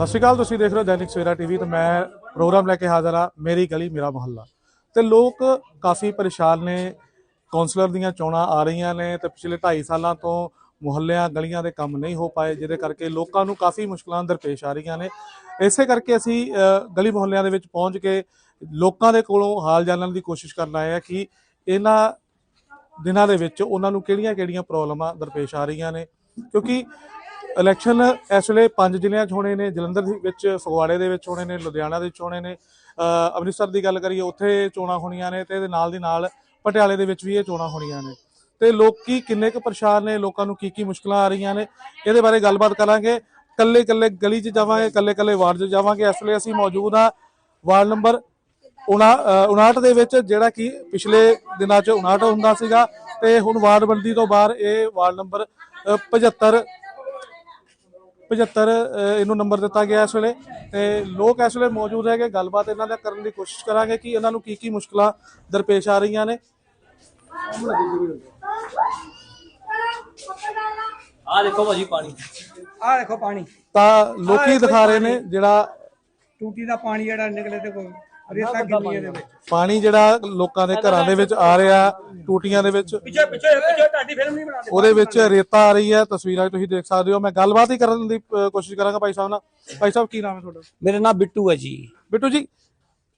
ਸਤਿ ਸ਼੍ਰੀ ਅਕਾਲ, ਤੁਸੀਂ ਦੇਖ ਰਹੇ ਹੋ ਦੈਨਿਕ ਸਵੇਰਾ ਟੀਵੀ ਤੇ ਮੈਂ ਪ੍ਰੋਗਰਾਮ ਲੈ ਕੇ ਹਾਜ਼ਰ ਆ ਮੇਰੀ ਗਲੀ ਮੇਰਾ ਮੁਹੱਲਾ। ਤੇ ਲੋਕ ਕਾਫੀ ਪਰੇਸ਼ਾਨ ਨੇ ਕਾਉਂਸਲਰ ਦੀਆਂ ਚੋਣਾਂ ਆ ਰਹੀਆਂ ਨੇ ਤੇ ਪਿਛਲੇ 2.5 ਸਾਲਾਂ ਤੋਂ ਮੁਹੱਲਿਆਂ, ਗਲੀਆਂ ਦੇ ਕੰਮ ਨਹੀਂ ਹੋ ਪਾਏ, ਜਿਹਦੇ ਕਰਕੇ ਲੋਕਾਂ ਨੂੰ ਕਾਫੀ ਮੁਸ਼ਕਲਾਂ ਦਰਪੇਸ਼ ਆ ਰਹੀਆਂ ਨੇ। ਇਸੇ ਕਰਕੇ ਅਸੀਂ ਗਲੀ ਮੁਹੱਲਿਆਂ ਦੇ ਵਿੱਚ ਪਹੁੰਚ ਕੇ ਲੋਕਾਂ ਦੇ ਕੋਲੋਂ ਹਾਲ ਜਾਣਨ ਦੀ ਕੋਸ਼ਿਸ਼ ਕਰਨ ਆਏ ਆ ਕਿ ਇਹਨਾਂ ਦਿਨਾਂ ਦੇ ਵਿੱਚ ਉਹਨਾਂ ਨੂੰ ਕਿਹੜੀਆਂ-ਕਿਹੜੀਆਂ ਪ੍ਰੋਬਲਮਾਂ ਦਰਪੇਸ਼ ਆ ਰਹੀਆਂ ਨੇ। ਕਿਉਂਕਿ ਇਲੈਕਸ਼ਨ ਇਸ ਵੇਲੇ ਪੰਜ ਜ਼ਿਲ੍ਹਿਆਂ 'ਚ ਹੋਣੇ ਨੇ ਜਲੰਧਰ ਦੇ ਵਿੱਚ ਫਗਵਾੜੇ ਦੇ ਵਿੱਚ ਹੋਣੇ ਨੇ ਲੁਧਿਆਣਾ ਦੇ ਵਿੱਚ ਹੋਣੇ ਨੇ। ਅੰਮ੍ਰਿਤਸਰ ਦੀ ਗੱਲ ਕਰੀਏ ਉੱਥੇ ਚੋਣਾਂ ਹੋਣੀਆਂ ਨੇ ਤੇ ਇਹਦੇ ਨਾਲ ਦੀ ਨਾਲ ਪਟਿਆਲੇ ਦੇ ਵਿੱਚ ਵੀ ਇਹ ਚੋਣਾਂ ਹੋਣੀਆਂ ਨੇ। ਤੇ ਲੋਕੀ ਕਿੰਨੇ ਕੁ ਪਰੇਸ਼ਾਨ ਨੇ ਲੋਕਾਂ ਨੂੰ ਕੀ ਕੀ ਮੁਸ਼ਕਲਾਂ ਆ ਰਹੀਆਂ ਨੇ ਇਹਦੇ ਬਾਰੇ ਗੱਲਬਾਤ ਕਰਾਂਗੇ। ਕੱਲੇ ਕੱਲੇ ਗਲੀ 'ਚ ਜਾਵਾਂਗੇ ਕੱਲੇ ਕੱਲੇ ਵਾਰਡ 'ਚ ਜਾਵਾਂਗੇ। ਇਸ ਵੇਲੇ ਅਸੀਂ ਮੌਜੂਦ ਆ ਵਾਰਡ ਨੰਬਰ 59 ਦੇ ਵਿੱਚ ਜਿਹੜਾ ਕਿ ਪਿਛਲੇ ਦਿਨਾਂ 'ਚ 59 ਹੁੰਦਾ ਸੀਗਾ। ਤੇ ਹੁਣ ਵਾਰਡ ਬੰਦੀ ਤੋਂ ਬਾਅਦ ਇਹ ਵਾਰਡ ਨੰਬਰ ਅ, 75 75 ਅ, ਇਹਨੂੰ ਨੰਬਰ ਦਿੱਤਾ ਗਿਆ ਇਸ ਵੇਲੇ। ਤੇ ਲੋਕ ਇਸ ਵੇਲੇ ਮੌਜੂਦ ਹੈਗੇ ਗੱਲਬਾਤ ਇਹਨਾਂ ਨਾਲ ਕਰਨ ਦੀ ਕੋਸ਼ਿਸ਼ ਕਰਾਂਗੇ ਕਿ ਇਹਨਾਂ ਨੂੰ ਕੀ ਕੀ ਮੁਸ਼ਕਲਾਂ ਦਰਪੇਸ਼ ਆ ਰਹੀਆਂ ਨੇ। ਆ ਦੇਖੋ ਭਾਜੀ ਪਾਣੀ। ਆ ਦੇਖੋ ਪਾਣੀ। ਤਾਂ ਲੋਕੀ ਦਿਖਾ ਰਹੇ ਨੇ ਜਿਹੜਾ ਟੂਟੀ ਦਾ ਪਾਣੀ ਜਿਹੜਾ ਨਿਕਲੇ ਤੇ ਕੋਈ ਰੇਤਾ ਕਿੰਨੀ ਇਹਦੇ ਵਿੱਚ। ਪਾਣੀ ਜਿਹੜਾ ਲੋਕਾਂ ਦੇ ਘਰਾਂ ਦੇ ਵਿੱਚ ਆ ਰਿਹਾ ਟੂਟੀਆਂ ਦੇ ਵਿੱਚ। ਪਿੱਛੇ ਪਿੱਛੇ ਪਿੱਛੇ ਤੁਹਾਡੀ ਫਿਲਮ ਨਹੀਂ ਬਣਾਉਂਦੇ। ਉਹਦੇ ਵਿੱਚ ਰੇਤਾ ਆ ਰਹੀ ਹੈ ਤਸਵੀਰਾਂ ਤੁਸੀਂ ਦੇਖ ਸਕਦੇ ਹੋ। ਮੈਂ ਗੱਲਬਾਤ ਹੀ ਕਰਨ ਦੀ ਅ, ਕੋਸ਼ਿਸ਼ ਕਰਾਂਗਾ ਭਾਈ ਸਾਹਿਬ ਨਾਲ। ਭਾਈ ਸਾਹਿਬ ਕੀ ਨਾਮ ਹੈ ਤੁਹਾਡਾ? ਮੇਰਾ ਨਾਮ ਬਿੱਟੂ ਹੈ ਜੀ। ਬਿੱਟੂ ਜੀ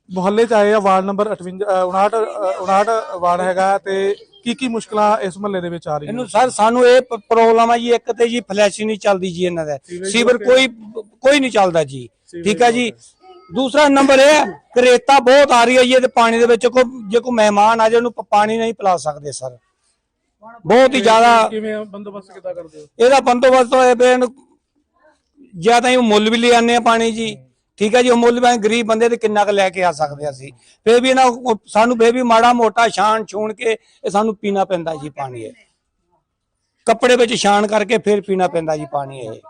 ਮੁਹੱਲੇ 'ਚ ਆਏ ਆ ਵਾਰਡ ਨੰਬਰ 58 ਅ, 59 ਅ, 59 ਵਾਰਡ ਹੈਗਾ ਤੇ ਕੀ ਕੀ ਮੁਸ਼ਕਲਾਂ ਇਸ ਮੁਹੱਲੇ ਦੇ ਵਿੱਚ ਆ ਰਹੀਆਂ? ਇਹਨੂੰ ਸਰ ਸਾਨੂੰ ਇਹ ਪ- ਪ੍ਰੋਬਲਮ ਆ ਜੀ ਇੱਕ ਤੇ ਜੀ ਫਲੈਸ਼ ਨਹੀਂ ਚੱਲਦੀ ਜੀ ਇਹਨਾਂ ਦਾ। ਸੀਵਰ ਕੋਈ ਕੋਈ ਨਹੀਂ ਚੱਲਦਾ ਜੀ। ਠੀਕ ਹੈ ਜੀ। ਦੂਸਰਾ ਨੰਬਰ ਇਹ ਹੈ ਕਿ ਰੇਤਾ ਬਹੁਤ ਆ ਰਹੀ ਹੈ ਜੀ ਇਹਦੇ ਪਾਣੀ ਦੇ ਵਿੱਚ ਕੋਈ ਜੇ ਕੋਈ ਮਹਿਮਾਨ ਆ ਜਾਏ ਉਹਨੂੰ ਪਾਣੀ ਨਹੀਂ ਪਿਲਾ ਸਕਦੇ ਸਰ। ਬਹੁਤ ਹੀ ਜ਼ਿਆਦਾ ਕਿਵੇਂ ਬੰਦੋਬਸਤ ਕਿੱਦਾਂ ਕਰਦੇ ਹੋ? ਇਹਦਾ ਬੰਦੋਬਸਤ ਹੋਏ ਇਹਨੂੰ ਜਾਂ ਤਾਂ ਇਹ ਮੁੱਲ ਵੀ ਲੈ ਆਨੇ ਆ ਪਾਣੀ ਜੀ। ਠੀਕ ਹੈ ਜੀ ਉਹ ਮੁੱਲ ਵੀ ਗਰੀਬ ਬੰਦੇ ਤੇ ਕਿੰਨਾ ਕੁ ਲੈ ਕੇ ਆ ਸਕਦੇ ਅਸੀਂ। ਫੇਰ ਵੀ ਇਹਨਾਂ ਸਾਨੂੰ ਫੇਰ ਵੀ ਮਾੜਾ ਮੋਟਾ ਛਾਣ ਛੂਣ ਕੇ ਇਹ ਸਾਨੂੰ ਪੀਣਾ ਪੈਂਦਾ ਜੀ ਪਾਣੀ ਇਹ। ਕੱਪੜੇ ਵਿੱਚ ਛਾਣ ਕਰਕੇ ਫੇਰ ਪੀਣਾ ਪੈਂਦਾ ਜੀ ਪਾਣੀ ਇਹ।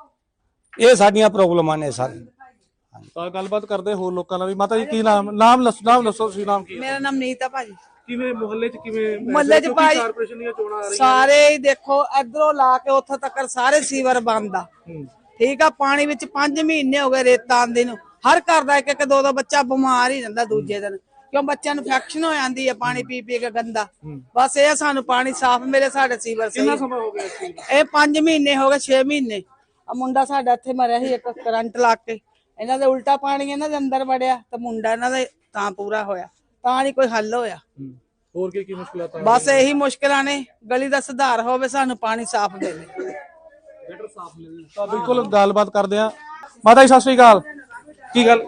ਇਹ ਸਾਡੀਆਂ ਪ੍ਰੋਬਲਮਾਂ ਨੇ ਸਾਰੀ। ਤਾਂ ਗੱਲਬਾਤ ਕਰਦੇ ਹੋਰ ਲੋਕਾਂ ਨਾਲ ਵੀ। ਮਾਤਾ ਜੀ ਕੀ ਨਾਮ ਨਾਮ ਦੱਸੋ ਨਾਮ ਦੱਸੋ ਤੁਸੀਂ ਨਾਮ ਕੀ ਹੈ? ਮੇਰਾ ਨਾਮ ਨੀਤਾ ਭਾਜੀ। ਕਿਵੇਂ ਮੁਹੱਲੇ 'ਚ ਕਿਵੇਂ ਮੁਹੱਲੇ 'ਚ ਭਾਈ ਕਾਰਪੋਰੇਸ਼ਨ ਦੀਆਂ ਚੋਣਾਂ ਆ ਰਹੀਆਂ ਸਾਰੇ ਹੀ ਦੇਖੋ ਇਧਰੋਂ ਲਾ ਕੇ ਉੱਥੋਂ ਤੱਕ ਸਾਰੇ ਸੀਵਰ ਬੰਦ ਆ। ਠੀਕ ਆ ਪਾਣੀ ਵਿੱਚ 5 ਮਹੀਨੇ ਹੋ ਗਏ ਰੇਤਾ ਆਂਦੇ ਨੂੰ। ਹਰ ਘਰ ਦਾ ਇੱਕ ਇੱਕ ਦੋ ਦੋ ਬੱਚਾ ਬਿਮਾਰ ਹੀ ਰਹਿੰਦਾ ਦੂਜੇ ਦਿਨ। ਕਿਉਂ ਬੱਚਿਆਂ ਨੂੰ ਇਨਫੈਕਸ਼ਨ ਹੋ ਜਾਂਦੀ ਹੈ ਪਾਣੀ ਪੀ ਪੀ ਕੇ ਗੰਦਾ। ਬਸ ਇਹ ਆ ਸਾਨੂੰ ਪਾਣੀ ਸਾਫ਼ ਮਿਲੇ ਸਾਡੇ ਸੀਵਰ ਸਹੀ। ਕਿੰਨਾ ਸਮਾਂ ਹੋ ਗਿਆ ਇਸ ਚੀਜ਼ ਨੂੰ? ਇਹ 5 ਮਹੀਨੇ ਹੋ ਗਏ 6 ਮਹੀਨੇ। ਆ ਮੁੰਡਾ ਸਾਡਾ ਇੱਥੇ ਮਰਿਆ ਸੀ ਇੱਕ ਕਰੰਟ ਲਾ ਕੇ। ਇਹਨਾਂ ਦੇ ਉਲਟਾ ਪਾਣੀ ਇਹਨਾਂ ਦੇ ਅੰਦਰ ਵੜਿਆ ਤੇ ਮੁੰਡਾ ਇਹਨਾਂ ਦਾ ਤਾਂ ਪੂਰਾ ਹੋਇਆ ਤਾਂ ਨਹੀਂ ਕੋਈ ਹੱਲ ਹੋਇਆ। ਹੋਰ ਕੀ ਕੀ ਮੁਸ਼ਕਲਾਂ ਤਾਂ ਬਸ ਇਹੀ ਮੁਸ਼ਕਲਾਂ ਨੇ ਗਲੀ ਦਾ ਸੁਧਾਰ ਹੋਵੇ ਸਾਨੂੰ ਪਾਣੀ ਸਾਫ਼ ਮਿਲੇ। ਤਾਂ ਬਿਲਕੁਲ ਗੱਲਬਾਤ ਕਰਦੇ ਆ ਮਾਤਾ ਜੀ ਸਤਿ ਸ਼੍ਰੀ ਅਕਾਲ। ਕੀ ਗੱਲ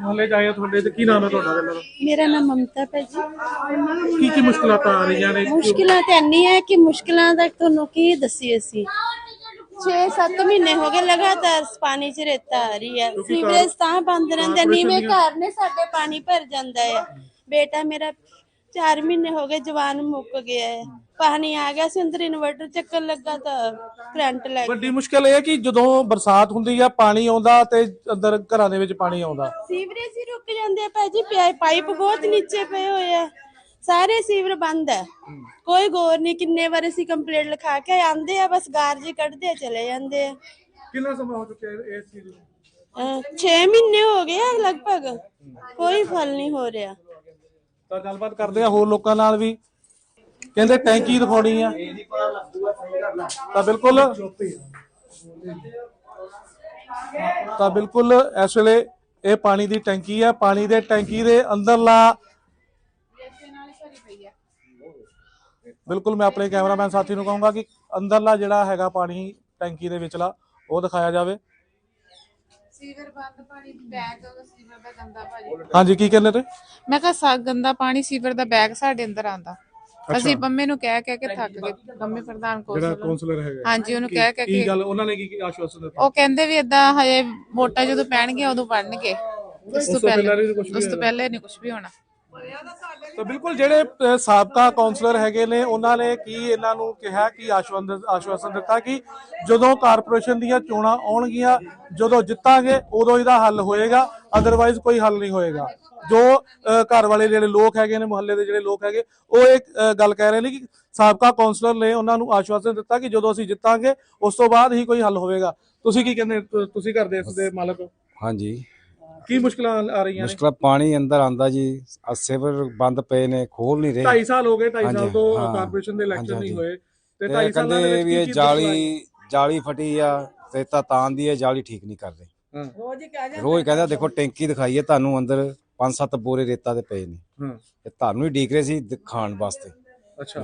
ਮੁਹੱਲੇ ਆ ਤੁਹਾਡੇ ਤੇ ਕੀ ਨਾਮ ਹੈ ਤੁਹਾਡਾ ਤਾਂ? ਮੇਰਾ ਨਾਮ ਮਮਤਾ ਹੈ ਜੀ ਕੀ ਕੀ ਮੁਸ਼ਕਲਾਂ ਤਾਂ ਆ ਰਹੀਆਂ ਨੇ? ਮੁਸ਼ਕਿਲਾਂ ਤਾਂ ਇੰਨੀ ਹੈ ਕਿ ਮੁਸ਼ਕਿਲਾਂ ਦਾ ਤੁਹਾਨੂੰ ਕੀ ਦੱਸੀਏ ਅਸੀਂ? 6-7 ਮਹੀਨੇ ਹੋ ਗਏ ਲਗਾਤਾਰ ਪਾਣੀ 'ਚ ਰੇਤਾ ਆ ਰਹੀ ਹੈ। ਸੀਵਰੇਜ ਤਾਂ ਬੰਦ ਰਹਿੰਦੇ ਨੀਵੇਂ ਘਰ ਨੇ ਸਾਡੇ ਪਾਣੀ ਭਰ ਜਾਂਦਾ ਹੈ ਬੇਟਾ ਮੇਰਾ 4 ਮਹੀਨੇ ਹੋ ਗਏ ਜਵਾਨ ਮੁੱਕ ਗਿਆ ਹੈ ਪਾਣੀ ਆ ਗਿਆ ਸੀ ਅੰਦਰ ਇਨਵਰਟਰ ਚੱਕਰ ਲੱਗਾ ਤਾਂ ਕਰੰਟ ਲੱਗ ਗਿਆ। ਵੱਡੀ ਮੁਸ਼ਕਲ ਇਹ ਹੈ ਕਿ ਜਦੋਂ ਬਰਸਾਤ ਹੁੰਦੀ ਆ ਪਾਣੀ ਆਉਂਦਾ ਤੇ ਅੰਦਰ ਘਰਾਂ ਦੇ ਵਿੱਚ ਪਾਣੀ ਆਉਂਦਾ। ਸੀਵਰੇਜ ਹੀ ਰੁਕ ਜਾਂਦੇ ਆ ਭਾਜੀ ਪਾਈਪ ਬਹੁਤ ਨੀਚੇ ਪਏ ਹੋਏ ਆ। ਸਾਰੇ ਸੀਵਰ ਬੰਦ ਹੈ। ਕੋਈ ਗੌਰ ਨਹੀਂ ਕਿੰਨੇ ਵਾਰ ਅਸੀਂ ਕੰਪਲੇਂਟ ਲਿਖਾ ਕੇ ਆਂਦੇ ਆ ਬਸ ਗਾਰਜੀ ਕੱਢਦੇ ਆ ਚਲੇ ਜਾਂਦੇ ਆ। ਕਿੰਨਾ ਸਮਾਂ ਹੋ ਚੁੱਕਿਆ ਹੈ ਇਸ ਚੀਜ਼ ਨੂੰ? 6 ਮਹੀਨੇ ਹੋ ਗਏ ਆ ਲਗਭਗ। ਕੋਈ ਫਲ ਨਹੀਂ ਹੋ ਰਿਹਾ। ਤਾਂ ਗੱਲਬਾਤ ਕਰਦੇ ਆ ਹੋਰ ਲੋਕਾਂ ਨਾਲ ਵੀ। ਕਹਿੰਦੇ ਟੈਂਕੀ ਦਿਖਾਉਣੀ ਆ। ਤਾਂ ਬਿਲਕੁਲ ਤਾਂ ਬਿਲਕੁਲ ਇਸ ਵੇਲੇ ਇਹ ਪਾਣੀ ਦੀ ਟੈਂਕੀ ਆ। ਪਾਣੀ ਦੇ ਟੈਂਕੀ ਦੇ ਅੰਦਰਲਾ ਬਿਲਕੁਲ ਮੈਂ ਆਪਣੇ ਕੈਮਰਾਮੈਨ ਸਾਥੀ ਨੂੰ ਕਹੂੰਗਾ ਕਿ ਅੰਦਰਲਾ ਜਿਹੜਾ ਹੈਗਾ ਪਾਣੀ ਟੈਂਕੀ ਦੇ ਵਿਚਲਾ ਉਹ ਦਿਖਾਇਆ ਜਾਵੇ। ਸੀਵਰ ਬੰਦ ਪਾਣੀ ਬੈਗ ਸੀਵਰ ਦਾ ਗੰਦਾ ਭਾਜੀ ਹਾਂਜੀ ਕੀ ਕਹਿੰਦੇ ਤੇ? ਮੈਂ ਕਿਹਾ ਸਾ ਗੰਦਾ ਪਾਣੀ ਸੀਵਰ ਦਾ ਬੈਗ ਸਾਡੇ ਅੰਦਰ ਆਂਦਾ ਅਸੀਂ ਪੰਮੇ ਨੂੰ ਕਹਿ ਕਹਿ ਕੇ ਥੱਕ ਗਏ। ਪੰਮੇ ਪ੍ਰਧਾਨ ਕੋਲ ਕਾਉਂਸਲਰ ਹੈਗਾ। ਹਾਂਜੀ ਉਹਨੂੰ ਕਹਿ ਕਹਿ ਕੀ ਕੇ ਗੱਲ ਉਹਨਾਂ ਨੇ ਕੀ ਕੀ ਆਸ਼ਵਾਸਨ ਦਿੱਤਾ? ਉਹ ਕਹਿੰਦੇ ਵੀ ਇਦਾਂ ਹਜੇ ਵੋਟਾਂ ਜਦੋਂ ਪੈਣਗੀਆਂ ਉਦੋਂ ਪੜਨਗੇ ਉਸ ਤੋਂ ਪਹਿਲੇ ਉਸ ਤੋਂ ਪਹਿਲੇ ਨਹੀਂ ਕੁਝ ਵੀ ਹੋਣਾ। ਤਾਂ ਬਿਲਕੁਲ ਜਿਹੜੇ ਸਾਬਕਾ ਕਾਉਂਸਲਰ ਹੈਗੇ ਨੇ ਉਹਨਾਂ ਨੇ ਕੀ ਇਹਨਾਂ ਨੂੰ ਕਿਹਾ ਕਿ ਆਸ਼ਵਾਸਨ ਆਸ਼ਵਾਸਨ ਦਿੱਤਾ ਕਿ ਜਦੋਂ ਕਾਰਪੋਰੇਸ਼ਨ ਦੀਆਂ ਚੋਣਾਂ ਆਉਣਗੀਆਂ ਜਦੋਂ ਜਿੱਤਾਂਗੇ ਉਦੋਂ ਇਹਦਾ ਹੱਲ ਹੋਏਗਾ ਅਦਰਵਾਈਜ਼ ਕੋਈ ਹੱਲ ਨਹੀਂ ਹੋਏਗਾ। ਜੋ ਘਰ ਵਾਲੇ ਜਿਹੜੇ ਲੋਕ ਹੈਗੇ ਨੇ ਮੁਹੱਲੇ ਦੇ ਜਿਹੜੇ ਲੋਕ ਹੈਗੇ ਉਹ ਇੱਕ ਅ, ਗੱਲ ਕਹਿ ਰਹੇ ਨੇ ਕਿ ਸਾਬਕਾ ਕਾਉਂਸਲਰ ਨੇ ਉਹਨਾਂ ਨੂੰ ਆਸ਼ਵਾਸਨ ਦਿੱਤਾ ਕਿ ਜਦੋਂ ਅਸੀਂ ਜਿੱਤਾਂਗੇ ਉਸ ਤੋਂ ਬਾਅਦ ਹੀ ਕੋਈ ਹੱਲ ਹੋਵੇਗਾ। ਤੁਸੀਂ ਕੀ ਕਹਿੰਦੇ ਤੁਸੀਂ ਘਰ ਦੇ ਇਸ ਦੇ ਮਾਲਕ ਹੋ? ਹਾਂਜੀ। ਕੀ ਮੁਸ਼ਕਲਾਂ ਆ ਰਹੀਆਂ ਨੇ? ਮੁਸ਼ਕਲ ਪਾਣੀ ਅੰਦਰ ਆਂਦਾ ਜੀ ਆਹ ਸਿਵਰ ਬੰਦ ਪਏ ਨੇ ਖੋਲ ਨਹੀਂ ਰਹੇ। 2.5 ਸਾਲ ਹੋ ਗਏ 2.5 ਸਾਲ ਹਾਂਜੀ, ਤੋਂ ਹਾਂ। ਕਾਰਪੋਰੇਸ਼ਨ ਦੇ ਇਲੈਕਸ਼ਨ ਹਾਂਜੀ, ਨਹੀਂ। ਹੋਏ। ਤੇ ਤੇ 2.5 ਸਾਲਾਂ ਦੇ ਕਹਿੰਦੇ ਵਿੱਚ ਵੀ ਕੀ ਇਹ ਕੀ ਜਾਲੀ ਜਾਲੀ ਫਟੀ ਆ ਰੇਤਾ ਤਾਂ ਦੀ ਹੈ ਜਾਲੀ ਠੀਕ ਨਹੀਂ ਕਰਦੇ। ਹਾਂ। ਰੋਜ਼ ਹੀ ਕਹਿ ਰੋਜ਼ ਕਹਿੰਦਾ ਦੇਖੋ ਟੈਂਕੀ ਦਿਖਾਈਏ ਤੁਹਾਨੂੰ ਅੰਦਰ ਪੰਜ ਸੱਤ ਬੋਰੇ ਰੇਤਾ ਦੇ ਪਏ ਨੇ। ਹਾਂ। ਤੇ ਤੁਹਾਨੂੰ ਹੀ ਡੀਕ ਰਹੇ ਸੀ ਦਿਖਾਉਣ ਵਾਸਤੇ।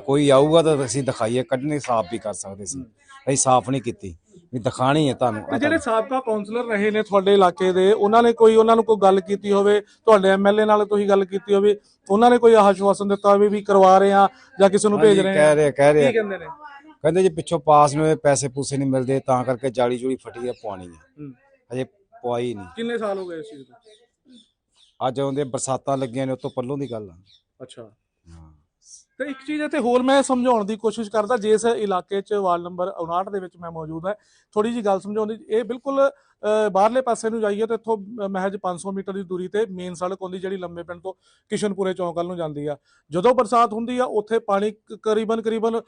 ਕੋਈ ਆਊਗਾ ਤਾਂ ਅਸੀਂ ਦਿਖਾਈਏ ਕੱਢਣੇ ਸਾਫ਼ ਵੀ ਕਰ ਸਕਦੇ ਸੀ। ਅਸੀਂ ਸਾਫ਼ ਨਹੀਂ ਕੀਤੀ। ਵੀ ਦਿਖਾਣੀ ਹੈ ਤੁਹਾਨੂੰ ਜਿਹੜੇ ਸਾਬਕਾ ਕਾਉਂਸਲਰ ਰਹੇ ਨੇ ਤੁਹਾਡੇ ਇਲਾਕੇ ਦੇ ਉਹਨਾਂ ਨੇ ਕੋਈ ਉਹਨਾਂ ਨੂੰ ਕੋਈ ਗੱਲ ਕੀਤੀ ਹੋਵੇ? ਤੁਹਾਡੇ ਐਮਐਲਏ ਨਾਲ ਤੁਸੀਂ ਗੱਲ ਕੀਤੀ ਹੋਵੇ? ਉਹਨਾਂ ਨੇ ਕੋਈ ਆਸ਼ਵਾਸਨ ਦਿੱਤਾ ਹੋਵੇ ਵੀ ਕਰਵਾ ਰਹੇ ਆ ਜਾਂ ਕਿਸੇ ਨੂੰ ਭੇਜ ਹਾਂਜੀ, ਰਹੇ ਕਹਿ ਆ ਰਹੇ ਕਹਿ ਕੀ ਰਹੇ ਕਹਿੰਦੇ ਨੇ? ਕਹਿੰਦੇ ਜੀ ਪਿੱਛੋਂ ਪਾਸ ਨੂੰ ਪੈਸੇ ਪੂਸੇ ਨਹੀਂ ਮਿਲਦੇ ਤਾਂ ਕਰਕੇ ਜਾਲੀ ਜੂਲੀ ਫਟੀ ਆ ਪਵਾਣੀ ਹੈ ਹੂੰ। ਅਜੇ ਪਵਾਈ ਨਹੀਂ। ਕਿੰਨੇ ਸਾਲ ਹੋ ਗਏ ਇਸ ਚੀਜ਼ ਨੂੰ? ਅੱਜ ਆਉਂਦੇ ਬਰਸਾਤਾਂ ਲੱਗੀਆਂ ਨੇ ਉਸ ਤੋਂ ਪੱਲੋਂ ਦੀ ਗੱਲ ਆ। ਅੱਛਾ। ਤੇ ਇੱਕ ਚੀਜ਼ ਇੱਥੇ ਹੋਰ ਮੈਂ ਸਮਝਾਉਣ ਦੀ ਕੋਸ਼ਿਸ਼ ਕਰਦਾ ਜਿਸ ਇਲਾਕੇ 'ਚ ਵਾਰਡ ਨੰਬਰ 59 ਦੇ ਵਿੱਚ ਮੈਂ ਮੌਜੂਦ ਹਾਂ ਥੋੜੀ ਜੀ ਗੱਲ ਸਮਝਾਉਣ ਦੀ, ਇਹ ਬਿਲਕੁਲ ਬਾਹਰਲੇ ਪਾਸੇ ਨੂੰ ਜਾਈਏ ਤਾਂ ਇੱਥੋਂ ਅ, ਮਹਿਜ 500 ਮੀਟਰ ਦੀ ਦੂਰੀ ਤੇ ਮੇਨ ਸੜਕ ਹੁੰਦੀ ਜਿਹੜੀ ਲੰਬੇ ਪਿੰਡ ਤੋਂ ਕਿਸ਼ਨਪੁਰੇ ਚੌਂਕ ਵੱਲ ਨੂੰ ਜਾਂਦੀ ਆ। ਜਦੋਂ ਬਰਸਾਤ ਹੁੰਦੀ ਆ ਉੱਥੇ ਪਾਣੀ ਕਰੀਬਨ ਕਰੀਬਨ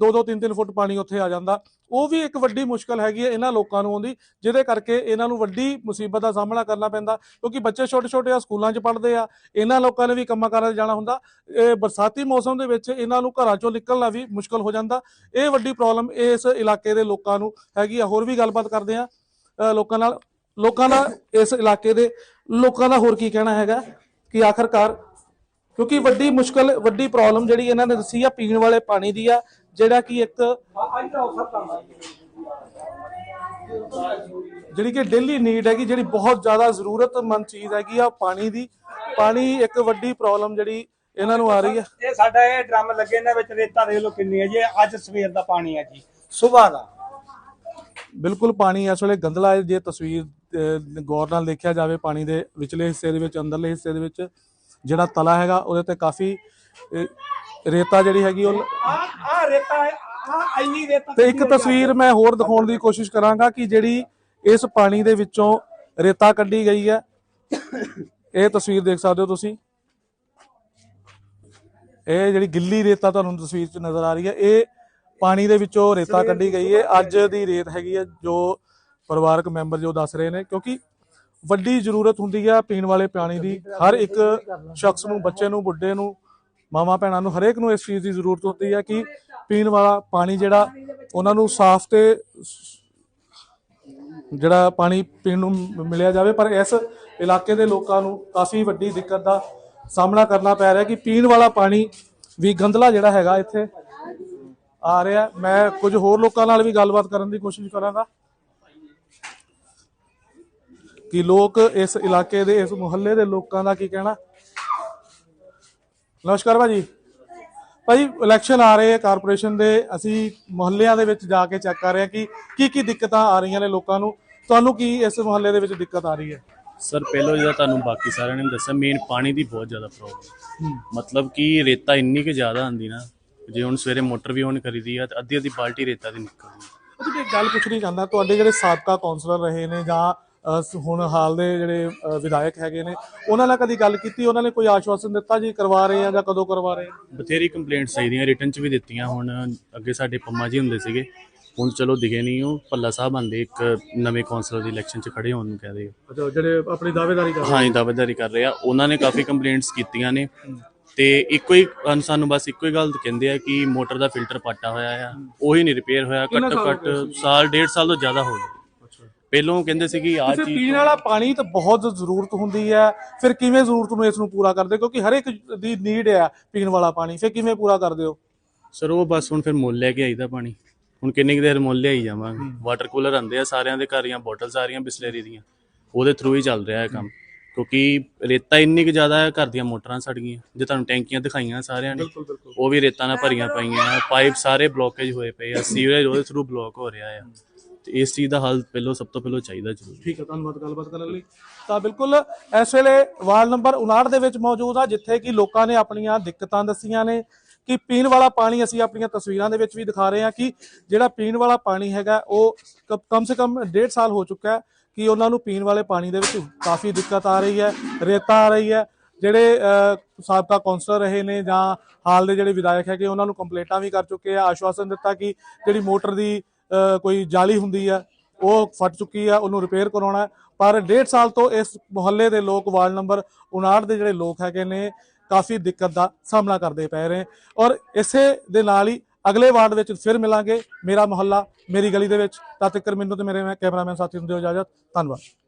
2-2 3-3 ਫੁੱਟ ਪਾਣੀ ਉੱਥੇ ਆ ਜਾਂਦਾ। ਉਹ ਵੀ ਇੱਕ ਵੱਡੀ ਮੁਸ਼ਕਲ ਹੈਗੀ ਹੈ ਇਹਨਾਂ ਲੋਕਾਂ ਨੂੰ ਆਉਂਦੀ ਜਿਹਦੇ ਕਰਕੇ ਇਹਨਾਂ ਨੂੰ ਵੱਡੀ ਮੁਸੀਬਤ ਦਾ ਸਾਹਮਣਾ ਕਰਨਾ ਪੈਂਦਾ ਕਿਉਂਕਿ ਬੱਚੇ ਛੋਟੇ-ਛੋਟੇ ਆ ਸਕੂਲਾਂ 'ਚ ਪੜ੍ਹਦੇ ਆ ਇਹਨਾਂ ਲੋਕਾਂ ਨੇ ਵੀ ਕੰਮਾਂ ਕਾਰਾਂ 'ਤੇ ਜਾਣਾ ਹੁੰਦਾ। ਇਹ ਬਰਸਾਤੀ ਮੌਸਮ ਦੇ ਵਿੱਚ ਇਹਨਾਂ ਨੂੰ ਘਰਾਂ ਚੋਂ ਨਿਕਲਣਾ ਵੀ ਮੁਸ਼ਕਲ ਹੋ ਜਾਂਦਾ। ਇਹ ਵੱਡੀ ਪ੍ਰੋਬਲਮ ਇਸ ਇਲਾਕੇ ਦੇ ਲੋਕਾਂ ਨੂੰ ਹੈਗੀ ਆ। ਹੋਰ ਵੀ ਗੱਲਬਾਤ ਕਰਦੇ ਆ। ਲੋਕਾਂ ਨਾਲ, ਲੋਕਾਂ ਦਾ ਇਸ ਇਲਾਕੇ ਦੇ ਲੋਕਾਂ ਦਾ ਹੋਰ ਕੀ ਕਹਿਣਾ ਹੈਗਾ ਕਿ ਆਖਰਕਾਰ, ਕਿਉਂਕਿ ਵੱਡੀ ਮੁਸ਼ਕਲ, ਵੱਡੀ ਪ੍ਰੋਬਲਮ ਜਿਹੜੀ ਇਹਨਾਂ ਨੇ ਦੱਸੀ ਆ ਪੀਣ ਵਾਲੇ ਪਾਣੀ ਦੀ ਆ, ਜਿਹੜਾ ਕਿ ਇੱਕ ਜਿਹੜੀ ਕਿ ਡੇਲੀ ਨੀਡ ਹੈਗੀ, ਜਿਹੜੀ ਬਹੁਤ ਜ਼ਿਆਦਾ ਜ਼ਰੂਰਤਮੰਦ ਚੀਜ਼ ਹੈਗੀ ਆ ਪਾਣੀ ਦੀ, ਪਾਣੀ ਇੱਕ ਵੱਡੀ ਪ੍ਰੋਬਲਮ ਜਿਹੜੀ ਇਹਨਾਂ ਨੂੰ ਆ ਰਹੀ ਹੈ ਇਹ ਸਾਡਾ ਇਹ ਡਰਮ ਲੱਗੇ ਇਹਨਾਂ ਵਿੱਚ ਰੇਤਾ ਦੇਖ ਲਓ ਕਿੰਨੀ ਹੈ ਜੀ ਅੱਜ ਸਵੇਰ ਦਾ ਪਾਣੀ ਹੈ ਜੀ, ਸਵੇਰ ਦਾ। ਬਿਲਕੁਲ ਪਾਣੀ ਇਸ ਵੇਲੇ ਗੰਦਲਾ ਹੈ ਜੇ ਤਸਵੀਰ ਗੌਰ ਨਾਲ ਦੇਖਿਆ ਜਾਵੇ ਪਾਣੀ ਦੇ ਵਿਚਲੇ ਹਿੱਸੇ ਦੇ ਵਿੱਚ ਅੰਦਰਲੇ ਹਿੱਸੇ ਦੇ ਵਿੱਚ ਜਿਹੜਾ ਤਲਾ ਹੈਗਾ ਉਹਦੇ ਤੇ ਕਾਫੀ ਰੇਤਾ ਜਿਹੜੀ ਹੈਗੀ ਉਹ ਆ ਰੇਤਾ ਆ ਇੰਨੀ ਰੇਤਾ ਤੇ ਇੱਕ ਤਸਵੀਰ ਮੈਂ ਹੋਰ ਦਿਖਾਉਣ ਦੀ ਕੋਸ਼ਿਸ਼ ਕਰਾਂਗਾ ਕਿ ਜਿਹੜੀ ਇਸ ਪਾਣੀ ਦੇ ਵਿੱਚੋਂ ਰੇਤਾ ਕੱਢੀ ਗਈ ਹੈ। ਇਹ ਤਸਵੀਰ ਦੇਖ ਸਕਦੇ ਹੋ ਤੁਸੀਂ। ਇਹ ਜਿਹੜੀ ਗਿੱਲੀ ਰੇਤਾ ਤੁਹਾਨੂੰ ਤਸਵੀਰ 'ਚ ਨਜ਼ਰ ਆ ਰਹੀ ਹੈ। ਇਹ ਪਾਣੀ ਦੇ ਵਿੱਚੋਂ ਰੇਤਾ ਕੱਢੀ ਗਈ ਹੈ। ਅੱਜ ਦੀ ਰੇਤ ਹੈਗੀ ਹੈ ਜੋ ਪਰਿਵਾਰਕ ਮੈਂਬਰ ਜੋ ਦੱਸ ਰਹੇ ਨੇ ਕਿਉਂਕਿ ਵੱਡੀ ਜ਼ਰੂਰਤ ਹੁੰਦੀ ਹੈ ਪੀਣ ਵਾਲੇ ਪਾਣੀ ਦੀ। ਹਰ ਇੱਕ ਸ਼ਖਸ ਨੂੰ ਬੱਚੇ ਨੂੰ ਬੁੱਢੇ ਨੂੰ ਮਾਵਾਂ ਭੈਣਾਂ ਨੂੰ ਹਰੇਕ ਨੂੰ ਇਸ ਚੀਜ਼ ਦੀ ਜ਼ਰੂਰਤ ਹੁੰਦੀ ਹੈ ਕਿ ਪੀਣ ਵਾਲਾ ਪਾਣੀ ਜਿਹੜਾ ਉਹਨਾਂ ਨੂੰ ਸਾਫ਼ ਤੇ ਜਿਹੜਾ ਪਾਣੀ ਪੀਣ ਨੂੰ ਮਿਲਿਆ ਜਾਵੇ। ਪਰ ਇਸ ਇਲਾਕੇ ਦੇ ਲੋਕਾਂ ਨੂੰ ਕਾਫੀ ਵੱਡੀ ਦਿੱਕਤ ਦਾ ਸਾਹਮਣਾ ਕਰਨਾ ਪੈ ਰਿਹਾ ਕਿ ਪੀਣ ਵਾਲਾ ਪਾਣੀ ਵੀ ਗੰਦਲਾ ਜਿਹੜਾ ਹੈਗਾ ਇੱਥੇ ਆ ਰਿਹਾ ਮੈਂ ਕੁਝ ਹੋਰ ਲੋਕਾਂ ਨਾਲ ਵੀ ਗੱਲਬਾਤ ਕਰਨ ਦੀ ਕੋਸ਼ਿਸ਼ ਕਰਾਂਗਾ। ਕਿ ਲੋਕ ਇਸ ਇਲਾਕੇ ਦੇ ਇਸ ਮੁਹੱਲੇ ਦੇ ਲੋਕਾਂ ਦਾ ਕੀ ਕਹਿਣਾ? ਨਮਸਕਾਰ ਭਾਜੀ। ਭਾਜੀ ਇਲੈਕਸ਼ਨ ਆ ਰਹੇ ਆ ਕਾਰਪੋਰੇਸ਼ਨ ਦੇ। ਅਸੀਂ ਮੁਹੱਲਿਆਂ ਦੇ ਵਿੱਚ ਜਾ ਕੇ ਚੈੱਕ ਕਰ ਰਹੇ ਹਾਂ ਕਿ ਕੀ ਕੀ ਦਿੱਕਤਾਂ ਆ ਰਹੀਆਂ ਨੇ ਲੋਕਾਂ ਨੂੰ। ਤੁਹਾਨੂੰ ਕੀ ਇਸ ਮੁਹੱਲੇ ਦੇ ਵਿੱਚ ਦਿੱਕਤ ਆ ਰਹੀ ਹੈ? ਸਰ ਪਹਿਲਾਂ ਜਿਹੜਾ ਤੁਹਾਨੂੰ ਬਾਕੀ ਸਾਰਿਆਂ ਨੇ ਦੱਸਿਆ ਮੇਨ ਪਾਣੀ ਦੀ ਬਹੁਤ ਜ਼ਿਆਦਾ ਪ੍ਰੋਬਲਮ ਮਤਲਬ ਕਿ ਰੇਤਾ ਇੰਨੀ ਕਿ ਜ਼ਿਆਦਾ ਆਂਦੀ ਨਾ ਜੇ ਹੁਣ ਸਵੇਰੇ ਮੋਟਰ ਵੀ ਔਨ ਕਰੀਦੀ ਆ ਤੇ ਅੱਧੀ ਅੱਧੀ ਬਾਲਟੀ ਰੇਤਾ ਦੀ ਨਿਕਲਦੀ ਆ। ਅਸੀਂ ਇੱਕ ਗੱਲ ਪੁੱਛਣੀ ਚਾਹੁੰਦਾ ਤੁਹਾਡੇ ਜਿਹੜੇ ਸਾਬਕਾ ਕਾਉਂਸਲਰ ਰਹੇ ਨੇ ਜਾਂ ਸ- ਹੁਣ ਹਾਲ ਦੇ ਜਿਹੜੇ ਵਿਧਾਇਕ ਹੈਗੇ ਨੇ ਉਹਨਾਂ ਨਾਲ ਕਦੀ ਗੱਲ ਕੀਤੀ? ਉਹਨਾਂ ਨੇ ਕੋਈ ਆਸ਼ਵਾਸਨ ਦਿੱਤਾ ਜੀ ਕਰਵਾ ਰਹੇ ਆ ਜਾਂ ਕਦੋਂ ਕਰਵਾ ਰਹੇ ਆ? ਬਥੇਰੀ ਕੰਪਲੇਂਟਸ ਆਈਆਂ ਰਿਟਰਨ ਚ ਵੀ ਦਿੱਤੀਆਂ ਹੁਣ ਅੱਗੇ ਸਾਡੇ ਪੰਮਾ ਜੀ ਹੁੰਦੇ ਸੀਗੇ। ਹੁਣ ਚਲੋ ਦਿਖੇ ਨਹੀਂ ਉਹ ਪੱਲਾ ਸਾਹਿਬ ਆਂਦੇ ਇੱਕ ਨਵੇਂ ਕੌਂਸਲਰ ਦੀ ਇਲੈਕਸ਼ਨ ਚ ਖੜੇ ਹੋਣ ਨੂੰ ਕਹਦੇ ਅੱਛਾ ਜਿਹੜੇ ਆਪਣੀ ਦਾਅਵੇਦਾਰੀ ਕਰ ਹਾਂ ਜੀ ਦਾਅਵੇਦਾਰੀ ਕਰ ਰਹੇ ਆ। ਉਹਨਾਂ ਨੇ ਕਾਫੀ ਕੰਪਲੇਂਟਸ ਕੀਤੀਆਂ ਨੇ। ਤੇ ਇੱਕੋ ਹੀ ਸਾਨੂੰ ਬਸ ਇੱਕੋ ਹੀ ਗੱਲ ਕਹਿੰਦੇ ਆ ਕਿ ਮੋਟਰ ਦਾ ਫਿਲਟਰ ਪਾਟਾ ਹੋਇਆ ਆ ਉਹੀ ਨਹੀਂ ਰਿਪੇਅਰ ਹੋਇਆ ਘੱਟੋ ਘੱਟ? ਸਾਲ ਡੇਢ ਸਾਲ ਤੋਂ ਜ਼ਿਆਦਾ ਹੋ ਗਿਆ। ਪਹਿਲੋਂ ਕਹਿੰਦੇ ਸੀ ਕਿ ਆ ਤੇ ਚੀਜ਼ ਪੀਣ ਵਾਲਾ ਪਾਣੀ ਤਾਂ ਬਹੁਤ ਜ਼ਰੂਰਤ ਹੁੰਦੀ ਹੈ ਫਿਰ ਕਿਵੇਂ ਜ਼ਰੂਰਤ ਨੂੰ ਇਸ ਨੂੰ ਪੂਰਾ ਕਰਦੇ ਕਿਉਂਕਿ ਹਰ ਇੱਕ ਦੀ ਨੀਡ ਹੈ ਪੀਣ ਵਾਲਾ ਪਾਣੀ ਫਿਰ ਕਿਵੇਂ ਪੂਰਾ ਕਰਦੇ ਹੋ? ਸਰ ਉਹ ਬਸ ਹੁਣ ਫਿਰ ਮੁੱਲ ਲੈ ਕੇ ਆਈਦਾ ਪਾਣੀ। ਹੁਣ ਕਿੰਨੀ ਕੁ ਦੇਰ ਮੁੱਲ ਲਿਆਈ ਜਾਵਾਂਗੇ? ਵਾਟਰ ਕੂਲਰ ਆਂਦੇ ਆ ਸਾਰਿਆਂ ਦੇ ਘਰ ਜਾਂ ਬੋਟਲਸ ਆ ਰਹੀਆਂ ਬਿਸਲਰੀ ਦੀਆਂ। ਉਹਦੇ ਥਰੂ ਹੀ ਚੱਲ ਰਿਹਾ ਹੈ ਕੰਮ। ਕਿਉਂਕਿ ਰੇਤਾ ਇੰਨੀ ਕੁ ਜ਼ਿਆਦਾ ਹੈ ਘਰ ਦੀਆਂ ਮੋਟਰਾਂ ਸੜ ਗਈਆਂ। ਜੇ ਤੁਹਾਨੂੰ ਟੈਂਕੀਆਂ ਦਿਖਾਈਆਂ ਸਾਰਿਆਂ ਨੇ ਉਹ ਵੀ ਰੇਤਾ ਨਾਲ ਭਰੀਆਂ ਪਈਆਂ ਆ ਪਾਈਪ ਸਾਰੇ ਬਲੋਕੇਜ ਹੋਏ ਪਏ ਆ ਸੀਵਰੇਜ ਉਹਦੇ ਥਰੂ ਬਲੌਕ ਹੋ ਰਿਹਾ ਆ। ਤੇ ਇਸ ਚੀਜ਼ ਦਾ ਹੱਲ ਪਹਿਲੋਂ ਸਭ ਤੋਂ ਪਹਿਲਾਂ ਚਾਹੀਦਾ ਜ਼ਰੂਰ। ਠੀਕ ਹੈ ਧੰਨਵਾਦ ਗੱਲਬਾਤ ਕਰਨ ਲਈ। ਤਾਂ ਬਿਲਕੁਲ ਇਸ ਵੇਲੇ ਵਾਰਡ ਨੰਬਰ 59 ਦੇ ਵਿੱਚ ਮੌਜੂਦ ਆ ਜਿੱਥੇ ਕਿ ਲੋਕਾਂ ਨੇ ਆਪਣੀਆਂ ਦਿੱਕਤਾਂ ਦੱਸੀਆਂ ਨੇ ਕਿ ਪੀਣ ਵਾਲਾ ਪਾਣੀ ਅਸੀਂ ਆਪਣੀਆਂ ਤਸਵੀਰਾਂ ਦੇ ਵਿੱਚ ਵੀ ਦਿਖਾ ਰਹੇ ਹਾਂ ਕਿ ਜਿਹੜਾ ਪੀਣ ਵਾਲਾ ਪਾਣੀ ਹੈਗਾ ਉਹ ਕਮ ਸੇ ਕਮ ਡੇਢ ਸਾਲ ਹੋ ਚੁੱਕਾ ਹੈ। ਕਿ ਉਹਨਾਂ ਨੂੰ ਪੀਣ ਵਾਲੇ ਪਾਣੀ ਦੇ ਵਿੱਚ ਕਾਫੀ ਦਿੱਕਤ ਆ ਰਹੀ ਹੈ, ਰੇਤਾ ਆ ਰਹੀ ਹੈ। ਜਿਹੜੇ ਸਾਬਕਾ ਕੌਂਸਲਰ ਰਹੇ ਨੇ ਜਾਂ ਹਾਲ ਦੇ ਜਿਹੜੇ ਵਿਧਾਇਕ ਹੈਗੇ, ਉਹਨਾਂ ਨੂੰ ਕੰਪਲੇਂਟਾਂ ਵੀ ਕਰ ਚੁੱਕੇ ਆ, ਆਸ਼ਵਾਸਨ ਦਿੱਤਾ ਕਿ ਜਿਹੜੀ ਮੋਟਰ ਦੀ ਕੋਈ ਜਾਲੀ ਹੁੰਦੀ ਆ ਉਹ ਫਟ ਚੁੱਕੀ ਆ ਉਹਨੂੰ ਰਿਪੇਅਰ ਕਰਾਉਣਾ ਪਰ ਡੇਢ ਸਾਲ ਤੋਂ ਇਸ ਮੁਹੱਲੇ ਦੇ ਲੋਕ, ਵਾਰਡ ਨੰਬਰ 59 ਦੇ ਜਿਹੜੇ ਲੋਕ ਹੈਗੇ ਨੇ, ਕਾਫੀ ਦਿੱਕਤ ਦਾ ਸਾਹਮਣਾ ਕਰਦੇ ਪਏ ਰਹੇ। ਔਰ ਇਸੇ ਦੇ ਨਾਲ ਹੀ ਅਗਲੇ ਵਾਰਡ ਵਿੱਚ ਫਿਰ ਮਿਲਾਂਗੇ। ਮੇਰਾ ਮੁਹੱਲਾ, ਮੇਰੀ ਗਲੀ ਦੇ ਵਿੱਚ। ਤਦ ਤੱਕ ਮੈਨੂੰ ਤੇ ਮੇਰੇ ਕੈਮਰਾਮੈਨ ਸਾਥੀ ਨੂੰ ਦਿਓ ਇਜਾਜ਼ਤ। ਧੰਨਵਾਦ।